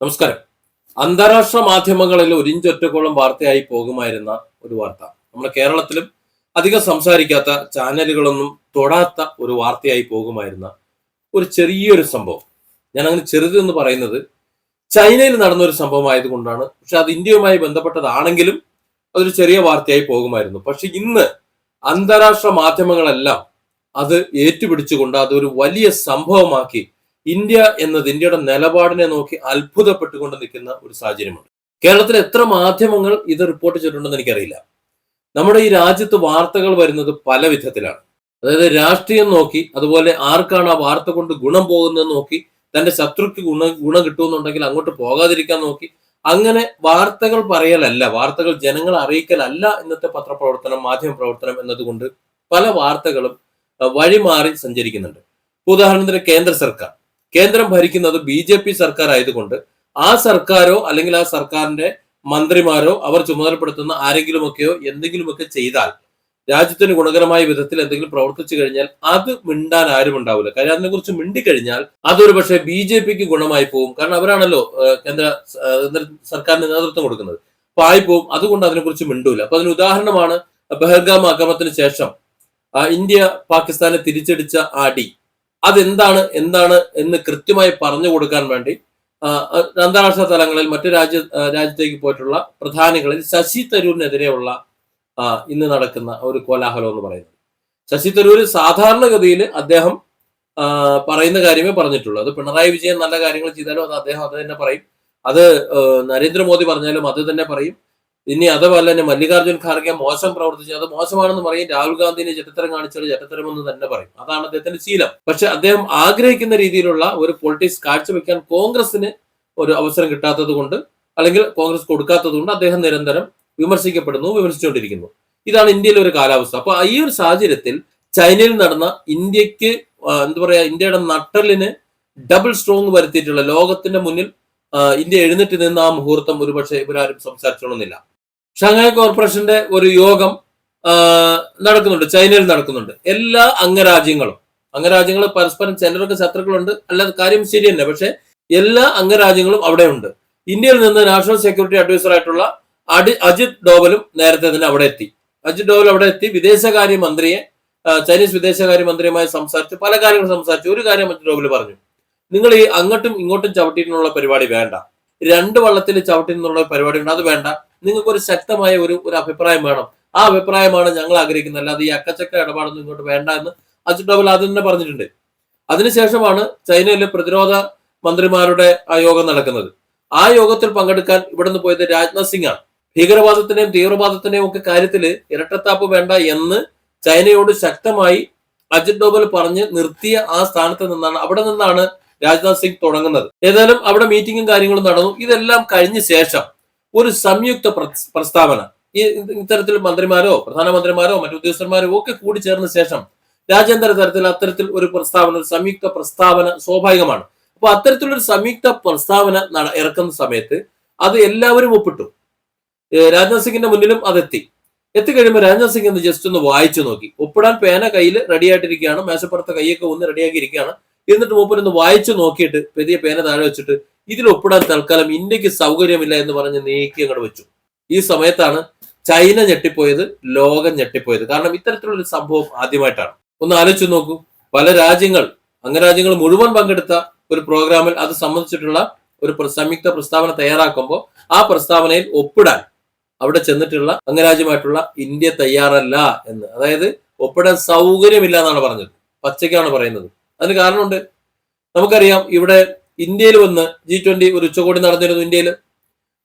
നമസ്കാരം. അന്താരാഷ്ട്ര മാധ്യമങ്ങളിൽ ഒരിഞ്ചൊറ്റക്കോളം വാർത്തയായി പോകുമായിരുന്ന ഒരു വാർത്ത. നമ്മുടെ കേരളത്തിലും അധികം സംസാരിക്കാത്ത ചാനലുകളൊന്നും തൊടാത്ത ഒരു വാർത്തയായി പോകുമായിരുന്ന ഒരു ചെറിയൊരു സംഭവം. ഞാൻ അങ്ങനെ ചെറുത് എന്ന് പറയുന്നത് ചൈനയിൽ നടന്ന ഒരു സംഭവം ആയതുകൊണ്ടാണ് പക്ഷെ അത് ഇന്ത്യയുമായി ബന്ധപ്പെട്ടതാണെങ്കിലും അതൊരു ചെറിയ വാർത്തയായി പോകുമായിരുന്നു. പക്ഷെ ഇന്ന് അന്താരാഷ്ട്ര മാധ്യമങ്ങളെല്ലാം അത് ഏറ്റുപിടിച്ചുകൊണ്ട് അതൊരു വലിയ സംഭവമാക്കി ഇന്ത്യ എന്നത് ഇന്ത്യയുടെ നിലപാടിനെ നോക്കി അത്ഭുതപ്പെട്ടുകൊണ്ട് നിൽക്കുന്ന ഒരു സാഹചര്യമുണ്ട്. കേരളത്തിൽ എത്ര മാധ്യമങ്ങൾ ഇത് റിപ്പോർട്ട് ചെയ്തിട്ടുണ്ടെന്ന് എനിക്കറിയില്ല. നമ്മുടെ ഈ രാജ്യത്ത് വാർത്തകൾ വരുന്നത് പല വിധത്തിലാണ്. അതായത് രാഷ്ട്രീയം നോക്കി അതുപോലെ ആർക്കാണ് ആ വാർത്ത കൊണ്ട് ഗുണം പോകുന്നത് നോക്കി തന്റെ ശത്രുക്ക് ഗുണ ഗുണം കിട്ടുമെന്നുണ്ടെങ്കിൽ അങ്ങോട്ട് പോകാതിരിക്കാൻ നോക്കി അങ്ങനെ വാർത്തകൾ പറയലല്ല വാർത്തകൾ ജനങ്ങളെ അറിയിക്കലല്ല ഇന്നത്തെ പത്രപ്രവർത്തനം മാധ്യമ പ്രവർത്തനം എന്നതുകൊണ്ട് പല വാർത്തകളും വഴിമാറി സഞ്ചരിക്കുന്നുണ്ട്. ഉദാഹരണത്തിന് കേന്ദ്ര സർക്കാർ. കേന്ദ്രം ഭരിക്കുന്നത് ബി ജെ പി സർക്കാർ ആയതുകൊണ്ട് ആ സർക്കാരോ അല്ലെങ്കിൽ ആ സർക്കാരിന്റെ മന്ത്രിമാരോ അവർ ചുമതലപ്പെടുത്തുന്ന ആരെങ്കിലുമൊക്കെയോ എന്തെങ്കിലുമൊക്കെ ചെയ്താൽ രാജ്യത്തിന് ഗുണകരമായ വിധത്തിൽ എന്തെങ്കിലും പ്രവർത്തിച്ചു കഴിഞ്ഞാൽ അത് മിണ്ടാൻ ആരും ഉണ്ടാവില്ല. കാര്യം അതിനെക്കുറിച്ച് മിണ്ടിക്കഴിഞ്ഞാൽ അതൊരു പക്ഷേ ബി ജെ പിക്ക് ഗുണമായി പോകും കാരണം അവരാണല്ലോ കേന്ദ്ര ഏഹ്, കേന്ദ്ര സർക്കാരിന് നേതൃത്വം കൊടുക്കുന്നത്. അപ്പൊ ആയി പോകും അതുകൊണ്ട് അതിനെക്കുറിച്ച് മിണ്ടൂല. അപ്പൊ അതിന് ഉദാഹരണമാണ് ബഹൽഗാം ആക്രമണത്തിന് ശേഷം ഇന്ത്യ പാകിസ്ഥാനെ തിരിച്ചടിച്ച ആ അടി അതെന്താണ് എന്താണ് എന്ന് കൃത്യമായി പറഞ്ഞു കൊടുക്കാൻ വേണ്ടി അന്താരാഷ്ട്ര തലങ്ങളിൽ മറ്റു രാജ്യ രാജ്യത്തേക്ക് പോയിട്ടുള്ള പ്രധാനികളിൽ ശശി തരൂരിനെതിരെയുള്ള ഇന്ന് നടക്കുന്ന ഒരു കോലാഹലം എന്ന് പറയുന്നത്. ശശി തരൂർ സാധാരണഗതിയിൽ അദ്ദേഹം പറയുന്ന കാര്യമേ പറഞ്ഞിട്ടുള്ളൂ. അത് പിണറായി വിജയൻ നല്ല കാര്യങ്ങൾ ചെയ്താലും അത് അദ്ദേഹം അത് തന്നെ പറയും. അത് നരേന്ദ്രമോദി പറഞ്ഞാലും അത് തന്നെ പറയും. ഇനി അഥവാ തന്നെ മല്ലികാർജുൻ ഖാർഗെ മോശം പ്രവർത്തിച്ചു. അത് മോശമാണെന്ന് പറയും. രാഹുൽ ഗാന്ധിനെ ചരിത്രം കാണിച്ചത് ചരിത്രമെന്ന് തന്നെ പറയും. അതാണ് അദ്ദേഹത്തിന്റെ ശീലം. പക്ഷെ അദ്ദേഹം ആഗ്രഹിക്കുന്ന രീതിയിലുള്ള ഒരു പൊളിറ്റിക്സ് കാഴ്ചവെക്കാൻ കോൺഗ്രസിന് ഒരു അവസരം കിട്ടാത്തത് കൊണ്ട് അല്ലെങ്കിൽ കോൺഗ്രസ് കൊടുക്കാത്തത് കൊണ്ട് അദ്ദേഹം നിരന്തരം വിമർശിക്കപ്പെടുന്നു വിമർശിച്ചുകൊണ്ടിരിക്കുന്നു. ഇതാണ് ഇന്ത്യയിലെ ഒരു കാലാവസ്ഥ. അപ്പൊ ഈ ഒരു സാഹചര്യത്തിൽ ചൈനയിൽ നടന്ന ഇന്ത്യയ്ക്ക് എന്താ പറയാ ഇന്ത്യയുടെ നട്ടലിന് ഡബിൾ സ്ട്രോങ് വരുത്തിയിട്ടുള്ള ലോകത്തിന്റെ മുന്നിൽ ഇന്ത്യ എഴുന്നേറ്റ് നിന്ന ആ മുഹൂർത്തം ഒരുപക്ഷെ ഇവരാരും സംസാരിച്ചോളുന്നില്ല. ഷാങ്ങായ് കോർപ്പറേഷന്റെ ഒരു യോഗം നടക്കുന്നുണ്ട് ചൈനയിൽ നടക്കുന്നുണ്ട്. എല്ലാ അംഗരാജ്യങ്ങളും അംഗരാജ്യങ്ങൾ പരസ്പരം ചിലരൊക്കെ ശത്രുക്കളുണ്ട് അല്ലാതെ കാര്യം ശരി തന്നെ പക്ഷെ എല്ലാ അംഗരാജ്യങ്ങളും അവിടെ ഉണ്ട് ഇന്ത്യയിൽ നിന്ന് നാഷണൽ സെക്യൂരിറ്റി അഡ്വൈസർ ആയിട്ടുള്ള അടി അജിത് ഡോവലും നേരത്തെ തന്നെ അവിടെ എത്തി. അജിത് ഡോവൽ അവിടെ എത്തി വിദേശകാര്യ മന്ത്രിയെ ചൈനീസ് വിദേശകാര്യ മന്ത്രിയുമായി സംസാരിച്ച് പല കാര്യങ്ങളും സംസാരിച്ചു ഒരു കാര്യം അജിത് ഡോവൽ പറഞ്ഞു. നിങ്ങൾ ഈ അങ്ങോട്ടും ഇങ്ങോട്ടും ചവിട്ടിയിട്ടുള്ള പരിപാടി വേണ്ട. രണ്ട് വള്ളത്തിൽ ചവിട്ടി നിന്നുള്ള പരിപാടി ഉണ്ട് അത് വേണ്ട. നിങ്ങൾക്ക് ഒരു ശക്തമായ ഒരു ഒരു അഭിപ്രായം വേണം. ആ അഭിപ്രായമാണ് ഞങ്ങൾ ആഗ്രഹിക്കുന്നത്. അല്ലാതെ ഈ അക്കച്ചക്ക ഇടപാടൊന്നും ഇങ്ങോട്ട് വേണ്ട എന്ന് അജിത് ഡോവൽ ആദ്യം തന്നെ പറഞ്ഞിട്ടുണ്ട്. അതിനുശേഷമാണ് ചൈനയിലെ പ്രതിരോധ മന്ത്രിമാരുടെ ആ യോഗം നടക്കുന്നത്. ആ യോഗത്തിൽ പങ്കെടുക്കാൻ ഇവിടുന്ന് പോയത് രാജ്നാഥ് സിംഗ് ആണ്. ഭീകരവാദത്തിന്റെയും തീവ്രവാദത്തിന്റെയും ഒക്കെ കാര്യത്തിൽ ഇരട്ടത്താപ്പ് വേണ്ട എന്ന് ചൈനയോട് ശക്തമായി അജിത് ഡോബൽ പറഞ്ഞ് നിർത്തിയ ആ സ്ഥാനത്ത് നിന്നാണ് അവിടെ നിന്നാണ് രാജ്നാഥ് സിംഗ് തുടങ്ങുന്നത്. ഏതായാലും അവിടെ മീറ്റിംഗും കാര്യങ്ങളും നടന്നു. ഇതെല്ലാം കഴിഞ്ഞ ശേഷം ഒരു സംയുക്ത പ്രസ്താവന. ഈ ഇത്തരത്തിൽ മന്ത്രിമാരോ പ്രധാനമന്ത്രിമാരോ മറ്റു ഉദ്യോഗസ്ഥന്മാരോ ഒക്കെ കൂടി ചേർന്ന ശേഷം രാജ്യാന്തര തലത്തിൽ അത്തരത്തിൽ ഒരു പ്രസ്താവന ഒരു സംയുക്ത പ്രസ്താവന സ്വാഭാവികമാണ്. അപ്പൊ അത്തരത്തിലൊരു സംയുക്ത പ്രസ്താവന ഇറക്കുന്ന സമയത്ത് അത് എല്ലാവരും ഒപ്പിട്ടു. രാജ്നാഥ് സിംഗിന്റെ മുന്നിലും അതെത്തി. എത്തിക്കഴിയുമ്പോൾ രാജ്നാഥ് സിംഗ് ഒന്ന് ജസ്റ്റ് ഒന്ന് വായിച്ചു നോക്കി. ഒപ്പിടാൻ പേന കയ്യിൽ റെഡിയായിട്ടിരിക്കുകയാണ്. മേശപ്പുറത്തെ കൈയൊക്കെ ഒന്ന് റെഡിയാക്കിയിരിക്കുകയാണ്. എന്നിട്ട് മൂപ്പരൊന്ന് വായിച്ചു നോക്കിയിട്ട് പെരിയ പേന താഴെ വെച്ചിട്ട് ഇതിൽ ഒപ്പിടാൻ തൽക്കാലം ഇന്ത്യയ്ക്ക് സൗകര്യമില്ല എന്ന് പറഞ്ഞ് നീക്കി അങ്ങോട്ട് വെച്ചു. ഈ സമയത്താണ് ചൈന ഞെട്ടിപ്പോയത് ലോകം ഞെട്ടിപ്പോയത്. കാരണം ഇത്തരത്തിലുള്ള ഒരു സംഭവം ആദ്യമായിട്ടാണ്. ഒന്ന് ആലോചിച്ചു നോക്കൂ. പല രാജ്യങ്ങൾ അംഗരാജ്യങ്ങൾ മുഴുവൻ പങ്കെടുത്ത ഒരു പ്രോഗ്രാമിൽ അത് സംബന്ധിച്ചിട്ടുള്ള ഒരു സംയുക്ത പ്രസ്താവന തയ്യാറാക്കുമ്പോൾ ആ പ്രസ്താവനയിൽ ഒപ്പിടാൻ അവിടെ ചെന്നിട്ടുള്ള അംഗരാജ്യമായിട്ടുള്ള ഇന്ത്യ തയ്യാറല്ല എന്ന്. അതായത് ഒപ്പിടാൻ സൗകര്യമില്ല എന്നാണ് പറഞ്ഞത്. പച്ചയ്ക്കാണ് പറയുന്നത്. അതിന് കാരണമുണ്ട്. നമുക്കറിയാം ഇവിടെ ഇന്ത്യയിൽ വന്ന് ജി ട്വന്റി ഒരു ഉച്ചകോടി നടന്നിരുന്നു ഇന്ത്യയിൽ.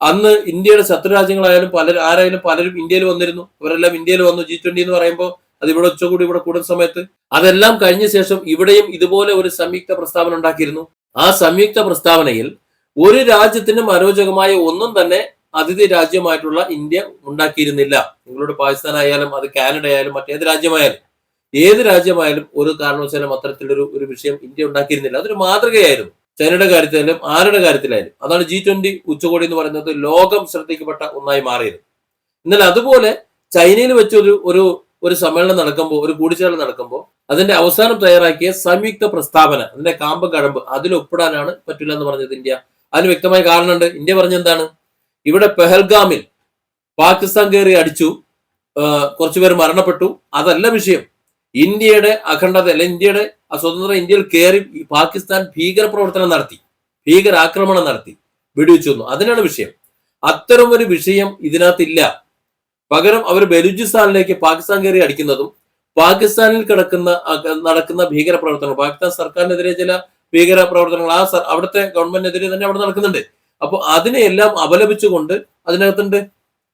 അന്ന് ഇന്ത്യയുടെ ശത്രു രാജ്യങ്ങളായാലും പലരും ആരായാലും പലരും ഇന്ത്യയിൽ വന്നിരുന്നു. അവരെല്ലാം ഇന്ത്യയിൽ വന്നു ജി ട്വന്റി എന്ന് പറയുമ്പോൾ അത് ഇവിടെ ഉച്ചകൂടി ഇവിടെ കൂടുന്ന സമയത്ത്. അതെല്ലാം കഴിഞ്ഞ ശേഷം ഇവിടെയും ഇതുപോലെ ഒരു സംയുക്ത പ്രസ്താവന ഉണ്ടാക്കിയിരുന്നു. ആ സംയുക്ത പ്രസ്താവനയിൽ ഒരു രാജ്യത്തിനും അരോചകമായ ഒന്നും തന്നെ അതിഥി രാജ്യമായിട്ടുള്ള ഇന്ത്യ ഉണ്ടാക്കിയിരുന്നില്ല. നിങ്ങളോട് പാകിസ്ഥാൻ ആയാലും അത് കാനഡ ആയാലും മറ്റേത് രാജ്യമായാലും ഏത് രാജ്യമായാലും ഒരു കാരണവശാലും അത്തരത്തിലൊരു ഒരു വിഷയം ഇന്ത്യ ഉണ്ടാക്കിയിരുന്നില്ല. അതൊരു മാതൃകയായിരുന്നു. ചൈനയുടെ കാര്യത്തിലായാലും ആരുടെ കാര്യത്തിലായാലും അതാണ് ജി ട്വന്റി ഉച്ചകോടി എന്ന് പറയുന്നത് ലോകം ശ്രദ്ധിക്കപ്പെട്ട ഒന്നായി മാറിയത്. എന്നാൽ അതുപോലെ ചൈനയിൽ വെച്ച് ഒരു ഒരു ഒരു സമ്മേളനം നടക്കുമ്പോൾ ഒരു കൂടിച്ചേരൽ നടക്കുമ്പോൾ അതിന്റെ അവസാനം തയ്യാറാക്കിയ സംയുക്ത പ്രസ്താവന അതിന്റെ കാമ്പ് കഴമ്പ് അതിൽ ഒപ്പിടാനാണ് പറ്റില്ല എന്ന് പറഞ്ഞത് ഇന്ത്യ. അതിന് വ്യക്തമായ കാരണമുണ്ട്. ഇന്ത്യ പറഞ്ഞെന്താണ് ഇവിടെ പെഹൽഗാമിൽ പാകിസ്ഥാൻ കയറി അടിച്ചു കുറച്ചുപേർ മരണപ്പെട്ടു. അതല്ല വിഷയം. ഇന്ത്യയുടെ അഖണ്ഡത അല്ലെ ഇന്ത്യയുടെ ആ സ്വതന്ത്ര ഇന്ത്യയിൽ കയറി പാകിസ്ഥാൻ ഭീകര പ്രവർത്തനം നടത്തി ഭീകരാക്രമണം നടത്തി വെടിവെച്ചു വന്നു. അതിനാണ് വിഷയം. അത്തരം ഒരു വിഷയം ഇതിനകത്തില്ല. പകരം അവർ ബലൂചിസ്ഥാനിലേക്ക് പാകിസ്ഥാൻ കയറി അടിക്കുന്നതും പാകിസ്ഥാനിൽ കിടക്കുന്ന നടക്കുന്ന ഭീകര പ്രവർത്തനങ്ങൾ പാകിസ്ഥാൻ സർക്കാരിനെതിരെ ചില ഭീകര പ്രവർത്തനങ്ങൾ ആ അവിടുത്തെ ഗവൺമെന്റിനെതിരെ തന്നെ അവിടെ നടക്കുന്നുണ്ട്. അപ്പോൾ അതിനെയെല്ലാം അപലപിച്ചുകൊണ്ട് അതിനകത്തുണ്ട്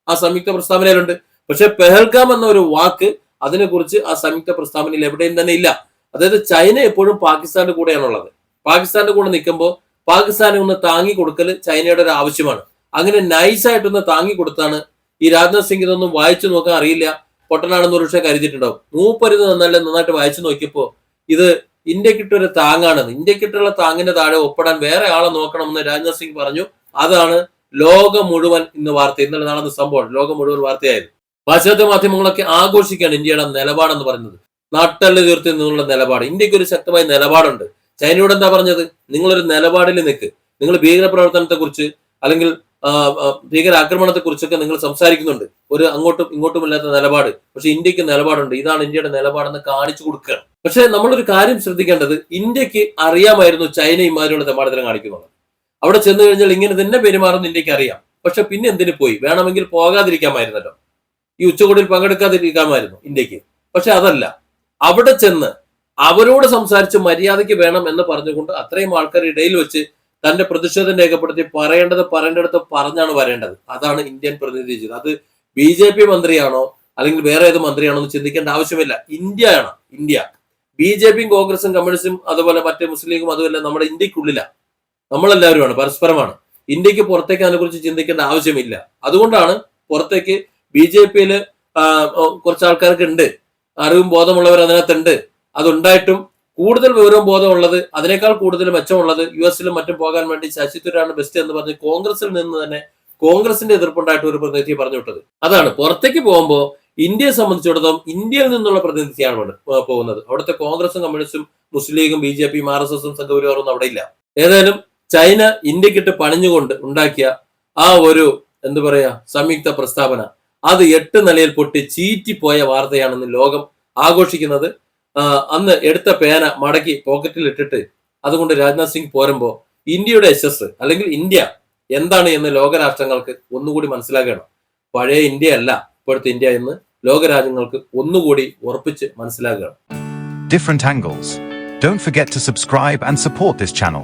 ആ സംയുക്ത പ്രസ്താവനയിലുണ്ട്. പക്ഷെ പെഹൽഗാം എന്ന ഒരു വാക്ക് അതിനെക്കുറിച്ച് ആ സംയുക്ത പ്രസ്താവനയിൽ എവിടെയും തന്നെ ഇല്ല. അതായത് ചൈന എപ്പോഴും പാകിസ്ഥാന്റെ കൂടെയാണുള്ളത്. പാകിസ്ഥാന്റെ കൂടെ നിൽക്കുമ്പോൾ പാകിസ്ഥാനെ ഒന്ന് താങ്ങി കൊടുക്കൽ ചൈനയുടെ ഒരു ആവശ്യമാണ്. അങ്ങനെ നൈസായിട്ടൊന്ന് താങ്ങി കൊടുത്താണ് ഈ രാജ്നാഥ് സിംഗ് ഇതൊന്നും വായിച്ചു നോക്കാൻ അറിയില്ല. പൊട്ടനാണെന്ന് ഒരു പക്ഷേ കരുതിയിട്ടുണ്ടാവും. മൂപ്പരുത് നന്നല്ല നന്നായിട്ട് വായിച്ചു നോക്കിയപ്പോൾ ഇത് ഇന്ത്യക്കിട്ടൊരു താങ്ങാണ്. ഇന്ത്യക്കിട്ടുള്ള താങ്ങിന്റെ താഴെ ഒപ്പിടാൻ വേറെ ആളെ നോക്കണമെന്ന് രാജ്നാഥ് സിംഗ് പറഞ്ഞു. അതാണ് ലോകം മുഴുവൻ ഇന്ന് വാർത്ത. ഇന്നലെ നടന്ന സംഭവം ലോകം മുഴുവൻ വാർത്തയായത്. പാശ്ചാത്യ മാധ്യമങ്ങളൊക്കെ ആഘോഷിക്കുകയാണ് ഇന്ത്യയുടെ നിലപാടെന്ന് പറയുന്നത്. നാട്ടൽ തീർത്തി നിന്നുള്ള നിലപാട്. ഇന്ത്യയ്ക്ക് ഒരു ശക്തമായ നിലപാടുണ്ട്. ചൈനയോട് എന്താ പറഞ്ഞത്? നിങ്ങളൊരു നിലപാടിൽ നിൽക്ക് നിങ്ങൾ ഭീകരപ്രവർത്തനത്തെ കുറിച്ച് അല്ലെങ്കിൽ ഭീകര ആക്രമണത്തെക്കുറിച്ചൊക്കെ നിങ്ങൾ സംസാരിക്കുന്നുണ്ട്. ഒരു അങ്ങോട്ടും ഇങ്ങോട്ടും ഇല്ലാത്ത നിലപാട്. പക്ഷെ ഇന്ത്യയ്ക്ക് നിലപാടുണ്ട്. ഇതാണ് ഇന്ത്യയുടെ നിലപാടെന്ന് കാണിച്ചു കൊടുക്കുകയാണ് പക്ഷെ നമ്മളൊരു കാര്യം ശ്രദ്ധിക്കേണ്ടത് ഇന്ത്യയ്ക്ക് അറിയാമായിരുന്നു ചൈന ഇമാതിരിയുള്ള തെമാടത്തിനെ കാണിക്കുന്നത്. അവിടെ ചെന്ന് കഴിഞ്ഞാൽ ഇങ്ങനെ തന്നെ പെരുമാറുന്ന ഇന്ത്യയ്ക്ക് അറിയാം. പക്ഷെ പിന്നെ എന്തിനു പോയി? വേണമെങ്കിൽ പോകാതിരിക്കാമായിരുന്നല്ലോ. ഈ ഉച്ചകോടിയിൽ പങ്കെടുക്കാതിരിക്കാമായിരുന്നു ഇന്ത്യയ്ക്ക്. പക്ഷെ അതല്ല. അവിടെ ചെന്ന് അവരോട് സംസാരിച്ച് മര്യാദയ്ക്ക് വേണം എന്ന് പറഞ്ഞുകൊണ്ട് അത്രയും ആൾക്കാർ ഇടയിൽ വെച്ച് തന്റെ പ്രതിഷേധം രേഖപ്പെടുത്തി പറയേണ്ടത് പറയേണ്ടടുത്ത് പറഞ്ഞാണ് വരേണ്ടത്. അതാണ് ഇന്ത്യൻ പ്രതിനിധി ചെയ്തത് അത് ബി ജെ പി മന്ത്രിയാണോ അല്ലെങ്കിൽ വേറെ ഏത് മന്ത്രിയാണോ എന്ന് ചിന്തിക്കേണ്ട ആവശ്യമില്ല. ഇന്ത്യയാണ് ഇന്ത്യ. ബി ജെ പിയും കോൺഗ്രസും കമ്മ്യൂണിസ്റ്റും അതുപോലെ മറ്റേ മുസ്ലിം അതുമല്ല നമ്മുടെ ഇന്ത്യക്കുള്ളിലാണ് നമ്മളെല്ലാവരുമാണ് പരസ്പരമാണ്. ഇന്ത്യയ്ക്ക് പുറത്തേക്ക് അതിനെക്കുറിച്ച് ചിന്തിക്കേണ്ട ആവശ്യമില്ല. അതുകൊണ്ടാണ് പുറത്തേക്ക് ബി ജെ പിയിൽ കുറച്ച് ആൾക്കാർക്ക് ഉണ്ട്. അറിവും ബോധമുള്ളവർ അതിനകത്തുണ്ട്. അതുണ്ടായിട്ടും കൂടുതൽ വിവരവും ബോധമുള്ളത് അതിനേക്കാൾ കൂടുതൽ മെച്ചമുള്ളത് യു എസിലും മറ്റും പോകാൻ വേണ്ടി ശശി തരൂരാണ് ബെസ്റ്റ് എന്ന് പറഞ്ഞ് കോൺഗ്രസിൽ നിന്ന് തന്നെ കോൺഗ്രസിന്റെ എതിർപ്പുണ്ടായിട്ട് ഒരു പ്രതിനിധി പറഞ്ഞു വിട്ടത്. അതാണ്. പുറത്തേക്ക് പോകുമ്പോൾ ഇന്ത്യയെ സംബന്ധിച്ചിടത്തോളം ഇന്ത്യയിൽ നിന്നുള്ള പ്രതിനിധിയാണ് പോകുന്നത്. അവിടുത്തെ കോൺഗ്രസും കമ്മ്യൂണിസ്റ്റും മുസ്ലിം ലീഗും ബി ജെ പിയും ആർ എസ് എസും സംഘപരിവാറൊന്നും അവിടെ ഇല്ല. ഏതായാലും ചൈന ഇന്ത്യക്കിട്ട് പണിഞ്ഞുകൊണ്ട് ഉണ്ടാക്കിയ ആ ഒരു എന്താ പറയാ സംയുക്ത പ്രസ്താവന അത് എട്ട് നിലയിൽ പൊട്ടി ചീറ്റിപ്പോയ വാർത്തയാണെന്ന് ലോകം ആഘോഷിക്കുന്നത് അന്ന് എടുത്ത പേന മടക്കി പോക്കറ്റിൽ ഇട്ടിട്ട് അതുകൊണ്ട് രാജ്നാഥ് സിംഗ് പോരുമ്പോൾ ഇന്ത്യയുടെ യശസ് അല്ലെങ്കിൽ ഇന്ത്യ എന്താണ് എന്ന് ലോകരാഷ്ട്രങ്ങൾക്ക് ഒന്നുകൂടി മനസ്സിലാക്കണം പഴയ ഇന്ത്യ അല്ല ഇപ്പോഴത്തെ ഇന്ത്യ എന്ന് ലോകരാജ്യങ്ങൾക്ക് ഒന്നുകൂടി ഉറപ്പിച്ച് മനസ്സിലാക്കണം different angles. Don't forget to subscribe and support this channel.